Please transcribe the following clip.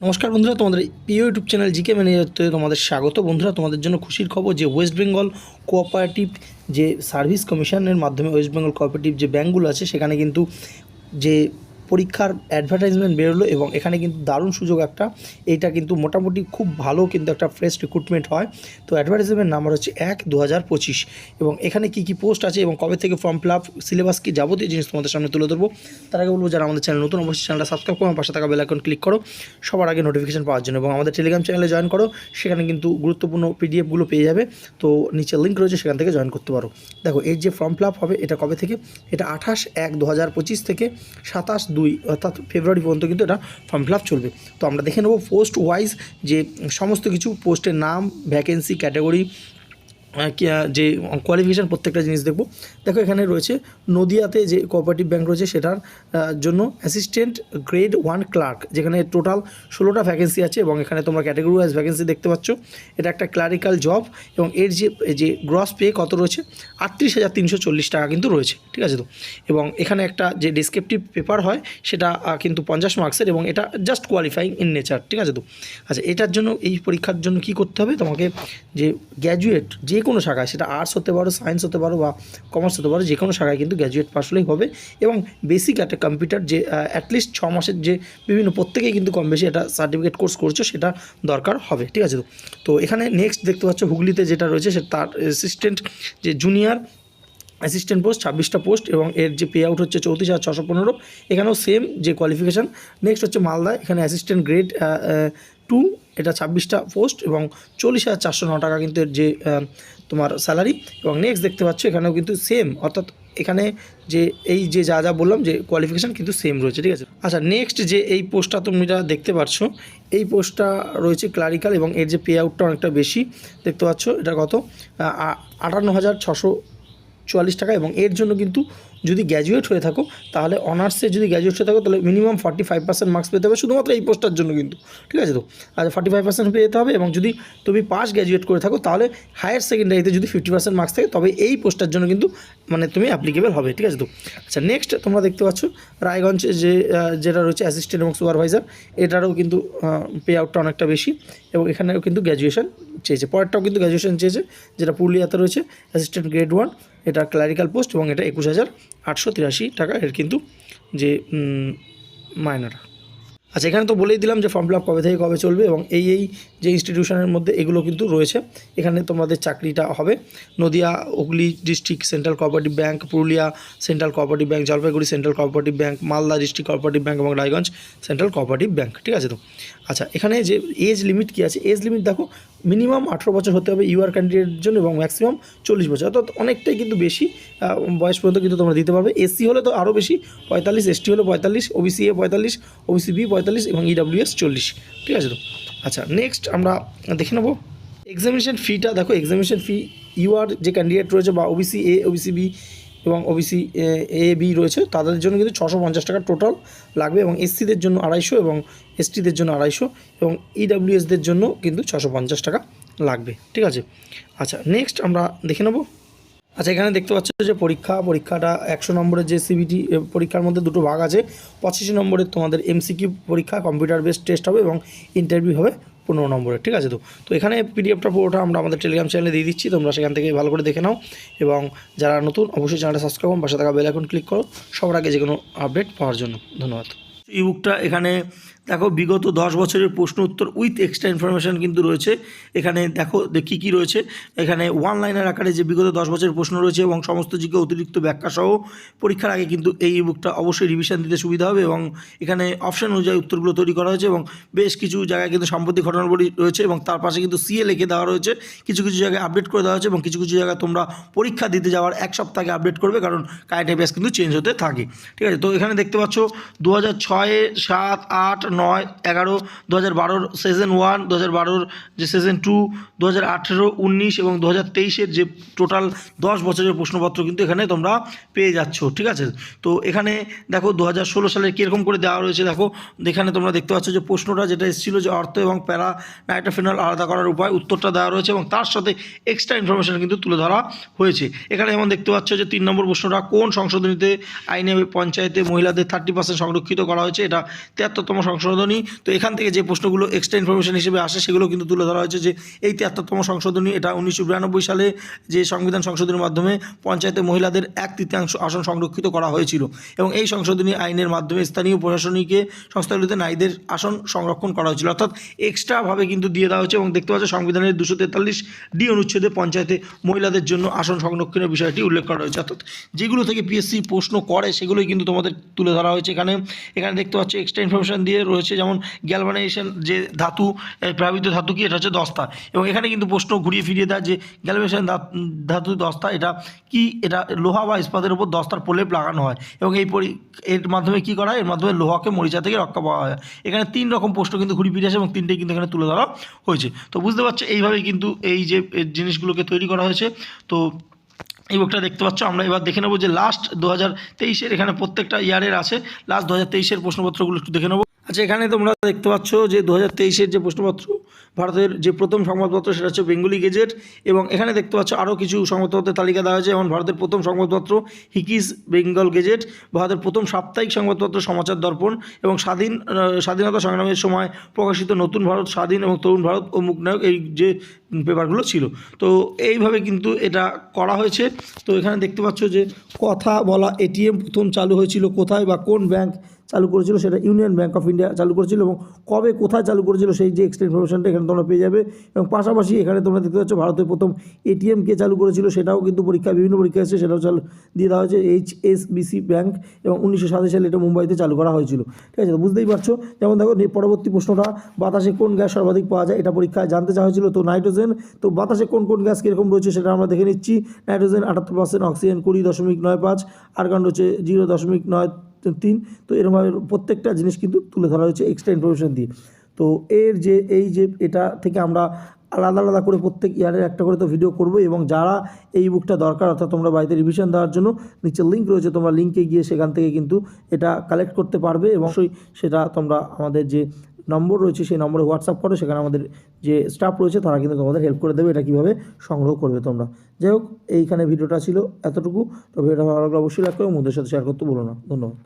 নমস্কার বন্ধুরা, তোমাদের প্রিয় ইউটিউব চ্যানেল জিকে ম্যানেজারতে তোমাদের স্বাগত। বন্ধুরা, তোমাদের জন্য খুশির খবর যে ওয়েস্ট বেঙ্গল কোঅপারেটিভ যে সার্ভিস কমিশনের মাধ্যমে ওয়েস্ট বেঙ্গল কোঅপারেটিভ যে ব্যাঙ্কগুলো আছে, সেখানে কিন্তু যে পরীক্ষার অ্যাডভার্টাইজমেন্ট বেরোলো এবং এখানে কিন্তু দারুণ সুযোগ একটা। এইটা কিন্তু মোটামুটি খুব ভালো কিন্তু একটা ফ্রেশ রিক্রুটমেন্ট হয়। তো অ্যাডভার্টাইজমেন্ট নাম্বার হচ্ছে এক দু এবং এখানে কী কী পোস্ট আছে এবং কবে থেকে ফর্ম ফিল আপ সিলেবাস কি যাবতীয় জিনিস তোমাদের সামনে তুলে ধরবো, তার আগে বলব যারা আমাদের চ্যানেল নতুন অবশ্যই চ্যানেলটা সাবস্ক্রাইব করো পাশে থাকা বেল আইকন ক্লিক করো, সবার আগে নোটিফিকেশন পাওয়ার জন্য এবং আমাদের টেলিগ্রাম চ্যানেলে জয়েন করো, সেখানে কিন্তু গুরুত্বপূর্ণ পিডিএফগুলো পেয়ে যাবে। তো নিচে লিঙ্ক রয়েছে, সেখান থেকে জয়েন করতে পারো। দেখো এর যে ফর্ম ফিল আপ হবে, এটা কবে থেকে? এটা আঠাশ এক দু থেকে সাতাশ দুই অর্থাৎ ফেব্রুয়ারি পর্যন্ত কিন্তু এটা ফর্ম ফিল চলবে। তো আমরা দেখে নেব পোস্ট ওয়াইজ যে সমস্ত কিছু পোস্টের নাম ভ্যাকেন্সি ক্যাটাগরি যে কোয়ালিফিকেশান প্রত্যেকটা জিনিস দেখব। দেখো, এখানে রয়েছে নদিয়াতে যে কোঅপারেটিভ ব্যাংক রয়েছে, সেটার জন্য অ্যাসিস্ট্যান্ট গ্রেড ওয়ান ক্লার্ক যেখানে টোটাল ষোলোটা ভ্যাকেন্সি আছে এবং এখানে তোমরা ক্যাটাগরি ওয়াইজ ভ্যাকেন্সি দেখতে পাচ্ছ। এটা একটা ক্লারিক্যাল জব এবং এর যে যে গ্রস পে কত রয়েছে? আটত্রিশ হাজার তিনশো চল্লিশ টাকা কিন্তু রয়েছে, ঠিক আছে তো? এবং এখানে একটা যে ডিসক্রিপটিভ পেপার হয়, সেটা কিন্তু পঞ্চাশ মার্কসের এবং এটা জাস্ট কোয়ালিফাইং ইন নেচার ঠিক আছে তো? আচ্ছা এটার জন্য, এই পরীক্ষার জন্য কি করতে হবে? তোমাকে যে গ্র্যাজুয়েট যে কোনো শাখায়, সেটা আর্টস হতে পারো সায়েন্স হতে পারো বা কমার্স হতে পারো যে কোনো শাখায় কিন্তু গ্র্যাজুয়েট পাস হলেই হবে এবং বেসিক একটা কম্পিউটার যে অ্যাটলিস্ট ছ মাসের যে বিভিন্ন প্রত্যেকেই কিন্তু কম বেশি একটা সার্টিফিকেট কোর্স করছ, সেটা দরকার হবে, ঠিক আছে? তো তো এখানে নেক্সট দেখতে পাচ্ছ হুগলিতে যেটা রয়েছে, সে তার অ্যাসিস্ট্যান্ট যে জুনিয়র অ্যাসিস্ট্যান্ট পোস্ট ছাব্বিশটা পোস্ট এবং এর যে পে আউট হচ্ছে চৌত্রিশ হাজার ছশো পনেরো। এখানেও সেম যে কোয়ালিফিকেশান নেক্সট হচ্ছে মালদা। এখানে অ্যাসিস্ট্যান্ট গ্রেড টু এটা ছাব্বিশটা পোস্ট এবং চল্লিশ হাজার চারশো ন টাকা কিন্তু এর যে তোমার স্যালারি এবং নেক্সট দেখতে পাচ্ছ এখানেও কিন্তু সেম অর্থাৎ এখানে যে এই যে যা যা বললাম যে কোয়ালিফিকেশান কিন্তু সেম রয়েছে, ঠিক আছে? আচ্ছা নেক্সট যে এই পোস্টটা তুমি যা দেখতে পাচ্ছ এই পোস্টটা রয়েছে ক্লারিক্যাল এবং এর যে পে আউটটা অনেকটা বেশি। দেখতে পাচ্ছ এটা কত? আটান্ন হাজার ছশো চুয়াল্লিশ টাকা এবং এর জন্য কিন্তু যদি গ্র্যাজুয়েট হয়ে থাকো, তাহলে অনার্সে যদি গ্র্যাজুয়েট হয়ে থাকো, তাহলে minimum forty five percent marks পেতে হবে শুধুমাত্র এই পোস্টার জন্য কিন্তু। ঠিক আছে তো? আচ্ছা ফর্টি ফাইভ পার্সেন্ট পেতে হবে এবং যদি তুমি পাস গ্র্যাজুয়েট করে থাকো, তাহলে হায়ার সেকেন্ডারিতে যদি ফিফটি পার্সেন্ট মার্কস থাকে, তবে এই পোস্টার জন্য কিন্তু মানে তুমি অ্যাপ্লিকেবল হবে। ঠিক আছে তো? আচ্ছা নেক্সট তোমরা দেখতে পাচ্ছ রায়গঞ্জ যে যেটা রয়েছে অ্যাসিস্ট্যান্ট এবং সুপারভাইজার এটারও কিন্তু পে আউটটা অনেকটা বেশি এবং এখানেও কিন্তু গ্র্যাজুয়েশন চেয়েছে। পরেরটাও কিন্তু গ্র্যাজুয়েশন চেয়েছে, যেটা পুরুলিয়াতে রয়েছে অ্যাসিস্ট্যান্ট গ্রেড ওয়ান এটা ক্লারিক্যাল পোস্ট এবং এটা একুশ হাজার আটশো তিরাশি টাকা এর কিন্তু যে মাইনাটা আচ্ছা এখানে তো বলেই দিলাম যে ফর্ম ফিল কবে থেকে কবে চলবে এবং এই এই যে ইনস্টিটিউশনের মধ্যে এগুলো কিন্তু রয়েছে। এখানে তোমাদের চাকরিটা হবে। Nadia, Hooghly district central cooperative bank Purulia central cooperative bank Jalpaiguri central cooperative bank Malda district cooperative bank এবং রায়গঞ্জ সেন্ট্রাল কোঅপারেটিভ ব্যাঙ্ক ঠিক আছে তো? আচ্ছা এখানে যে এজ লিমিট কী আছে? এজ লিমিট দেখো মিনিমাম আঠেরো বছর হতে হবে ইউআর ক্যান্ডিডেটের জন্য এবং ম্যাক্সিমাম চল্লিশ বছর। অর্থাৎ অনেকটাই কিন্তু বেশি বয়স পর্যন্ত কিন্তু তোমরা দিতে পারবে। এসসি হলে তো আরও বেশি, পঁয়তাল্লিশ, এসটি হলে পঁয়তাল্লিশ, ওবিসি এ পঁয়তাল্লিশ, ওবিসি বি পঁয়তাল্লিশ এবং E ইডাব্লিউএস চল্লিশ। ঠিক আছে তো? আচ্ছা নেক্সট আমরা দেখে নেব। এক্সামিনেশন ফিটা দেখো এক্সামিনেশন ফি ইউআর যে ক্যান্ডিডেট রয়েছে বা ওবিসি এ, ওবিসি বি এবং ও ওবিসি এ বি রয়েছে, তাদের জন্য কিন্তু ছশো পঞ্চাশ টাকা টোটাল লাগবে এবং এসসিদের জন্য আড়াইশো এবং এসটিদের জন্য আড়াইশো এবং E ইডাব্লিউএসদের জন্য কিন্তু ছশো পঞ্চাশ টাকা লাগবে, ঠিক আছে? আচ্ছা নেক্সট আমরা দেখে নেব। আচ্ছা এখানে দেখতে পাচ্ছ যে পরীক্ষা, পরীক্ষাটা একশো নম্বরের যে সিবিটি পরীক্ষার মধ্যে দুটো ভাগ আছে। পঁচিশি নম্বরের তোমাদের এমসিকিউ পরীক্ষা কম্পিউটার বেসড টেস্ট হবে এবং ইন্টারভিউ হবে। পনেরো নম্বরের, ঠিক আছে তো? তো এখানে পিডিএফটা পুরোটা আমরা আমাদের টেলিগ্রাম চ্যানেলে দিয়ে দিচ্ছি, তোমরা সেখান থেকে ভালো করে দেখে নাও। এবং যারা নতুন, অবশ্যই চ্যানেলটা সাবস্ক্রাইব করুন পাশে থাকা বেল আইকন ক্লিক করো, সবার আগে যে কোনো আপডেট পাওয়ার জন্য। ধন্যবাদ। ই বুকটা এখানে, দেখো বিগত দশ বছরের প্রশ্ন উত্তর উইথ এক্সট্রা ইনফরমেশান কিন্তু রয়েছে। এখানে দেখো কী কী রয়েছে। এখানে ওয়ান লাইনের আকারে যে বিগত দশ বছরের প্রশ্ন রয়েছে এবং সমস্ত জিকে অতিরিক্ত ব্যাখ্যা সহ পরীক্ষার আগে কিন্তু এই বুকটা অবশ্যই রিভিশন দিতে সুবিধা হবে এবং এখানে অপশন অনুযায়ী উত্তরগুলো তৈরি করা হয়েছে এবং বেশ কিছু জায়গায় কিন্তু সাম্প্রতিক ঘটনাবলী রয়েছে এবং তার পাশে কিন্তু সিএ লিখে দেওয়া রয়েছে। কিছু কিছু জায়গায় আপডেট করে দেওয়া হয়েছে এবং কিছু কিছু জায়গায় তোমরা পরীক্ষা দিতে যাওয়ার এক সপ্তাহ আপডেট করবে কারণ কারেন্ট অ্যাফেয়ার্স কিন্তু চেঞ্জ হতে থাকে। ঠিক আছে, তো এখানে দেখতে পাচ্ছ দু হাজার ছয়ে, সাত, আট, নয়, এগারো দু হাজার বারোর সিজন ওয়ান দু হাজার বারোর যে সিজন টু দু হাজার আঠেরো, উনিশ এবং দু হাজার তেইশের যে টোটাল দশ বছরের প্রশ্নপত্র কিন্তু এখানে তোমরা পেয়ে যাচ্ছ, ঠিক আছে? তো এখানে দেখো দু হাজার ষোলো সালে কীরকম করে দেওয়া রয়েছে, দেখো, এখানে তোমরা দেখতে পাচ্ছ যে প্রশ্নটা যেটা এসেছিল যে অর্থ এবং প্যারা নাইট্রোফিনল আলাদা করার উপায় উত্তরটা দেওয়া রয়েছে এবং তার সাথে এক্সট্রা ইনফরমেশন কিন্তু তুলে ধরা হয়েছে। এখানে যেমন দেখতে পাচ্ছ যে তিন নম্বর প্রশ্নটা, কোন সংশোধনীতে, আইনে, পঞ্চায়েতে মহিলাদের থার্টি পার্সেন্ট সংরক্ষিত করা হয়েছে, এটা তিয়াত্তরতম সংশোধনী। তো এখান থেকে যে প্রশ্নগুলো এক্সট্রা ইনফরমেশন হিসেবে আসে, সেগুলো কিন্তু তুলে ধরা হয়েছে যে এই তিয়াত্তরতম সংশোধনী, এটা উনিশশো বিরানব্বই সালে যে সংবিধান সংশোধনের মাধ্যমে পঞ্চায়েতে মহিলাদের এক তৃতীয়াংশ আসন সংরক্ষিত করা হয়েছিল এবং এই সংশোধনী আইনের মাধ্যমে স্থানীয় প্রশাসনিকে সংস্থাগুলিতে নারীদের আসন সংরক্ষণ করা হয়েছিল। অর্থাৎ এক্সট্রাভাবে কিন্তু দিয়ে দেওয়া হয়েছে এবং দেখতে পাচ্ছ সংবিধানের দুশো তেতাল্লিশ ডি অনুচ্ছেদে পঞ্চায়েতে মহিলাদের জন্য আসন সংরক্ষণের বিষয়টি উল্লেখ করা হয়েছে। অর্থাৎ যেগুলো থেকে পিএসসি প্রশ্ন করে, সেগুলোই কিন্তু তোমাদের তুলে ধরা হয়েছে এখানে। এখানে দেখতে পাচ্ছি এক্সট্রা ইনফরমেশন দিয়ে রয়েছে, যেমন গ্যালভানাইজেশন যে ধাতু এই প্লাবিত ধাতু কি, এটা হচ্ছে দস্তা। এবং এখানে কিন্তু প্রশ্ন ঘুরিয়ে ফিরিয়ে দেয় যে গ্যালভানাইজেশন ধাতু দস্তা, এটা কি, এটা লোহা বা ইস্পাতের উপর দস্তার প্রলেপ লাগানো হয়? এবং এই পরি, এর মাধ্যমে কি করা হয়? এর মাধ্যমে লোহাকে মরিচা থেকে রক্ষা পাওয়া হয়। এখানে তিন রকম প্রশ্ন কিন্তু ঘুরিয়ে ফিরে আসে এবং তিনটেই কিন্তু এখানে তুলে ধরা হয়েছে। তো বুঝতে পারছ, এইভাবেই কিন্তু এই যে জিনিসগুলোকে তৈরি করা হয়েছে। তো এই বুকটা দেখতে পাচ্ছ, আমরা এবার দেখে নেব যে লাস্ট দু হাজার তেইশের এখানে প্রত্যেকটা ইয়ারের আছে। লাস্ট দু হাজার তেইশের প্রশ্নপত্রগুলো একটু দেখে নেব। আচ্ছা এখানে তোমরা দেখতে পাচ্ছ যে দু হাজার তেইশের যে প্রশ্নপত্র ভারতের যে প্রথম সংবাদপত্র সেটা হচ্ছে বেঙ্গলি গেজেট, এবং এখানে দেখতে পাচ্ছ আরও কিছু সংবাদপত্রের তালিকা দেওয়া হয়েছে, যেমন ভারতের প্রথম সংবাদপত্র হিকিস বেঙ্গল গেজেট, ভারতের প্রথম সাপ্তাহিক সংবাদপত্র সমাচার দর্পণ, এবং স্বাধীন স্বাধীনতা সংগ্রামের সময় প্রকাশিত নতুন ভারত, স্বাধীন এবং তরুণ ভারত ও মুখনায়ক এই যে পেপারগুলো ছিল। তো এইভাবে কিন্তু এটা করা হয়েছে। তো এখানে দেখতে পাচ্ছ যে কথা বলা এটিএম প্রথম চালু হয়েছিল কোথায় বা কোন ব্যাংক চালু করেছিল সেটা ইউনিয়ন ব্যাঙ্ক অফ ইন্ডিয়া চালু করেছিল এবং কবে কোথায় চালু করেছিল সেই যে এক্সট্রা ইনফরমেশনটা এখানে তোমরা পেয়ে যাবে। এবং পাশাপাশি এখানে তোমরা দেখতে পাচ্ছ ভারতের প্রথম এটিএম কে চালু করেছিল, সেটাও কিন্তু পরীক্ষা বিভিন্ন পরীক্ষা এসেছে, সেটাও চালু দিয়ে দেওয়া হয়েছে এইচ এস বিসি ব্যাঙ্ক এবং উনিশশো সাতাশ সালে এটা মুম্বাইতে চালু করা হয়েছিল। ঠিক আছে বুঝতেই পারছ? যেমন দেখো পরবর্তী প্রশ্নটা, বাতাসে কোন গ্যাস সর্বাধিক পাওয়া যায়? এটা পরীক্ষায় জানতে চাওয়া হয়েছিল, তো নাইট্রোজেন, তো বাতাসে কোন কোন গ্যাস কীরকম রয়েছে সেটা আমরা দেখে নিচ্ছি। নাইট্রোজেন আটাত্তর পার্সেন্ট অক্সিজেন কুড়ি দশমিক নয় পাঁচ, আর আর্গান হচ্ছে জিরো দশমিক নয় তিন তো এরকমভাবে প্রত্যেকটা জিনিস কিন্তু তুলে ধরা হয়েছে এক্সট্রা ইনফরমেশন দিয়ে। তো এর যে, এই যে, এটা থেকে আমরা আলাদা আলাদা করে প্রত্যেক ইয়ারের একটা করে তো ভিডিও করব এবং যারা এই বুকটা দরকার, অর্থাৎ তোমরা বাড়িতে রিভিশন দেওয়ার জন্য, নিচে লিঙ্ক রয়েছে, তোমরা লিঙ্কে গিয়ে সেখান থেকে কিন্তু এটা কালেক্ট করতে পারবে এবং অবশ্যই সেটা তোমরা আমাদের যে নম্বর রয়েছে, সেই নম্বরে হোয়াটসঅ্যাপ করো, সেখানে আমাদের যে স্টাফ রয়েছে, তারা কিন্তু তোমাদের হেল্প করে দেবে, এটা কীভাবে সংগ্রহ করবে তোমরা। যাই হোক, এইখানে ভিডিওটা ছিল এতটুকু। তো ভিডিওটা ভালো লাগলে অবশ্যই লাইক করো বন্ধুদের সাথে শেয়ার করতে বলো না। ধন্যবাদ।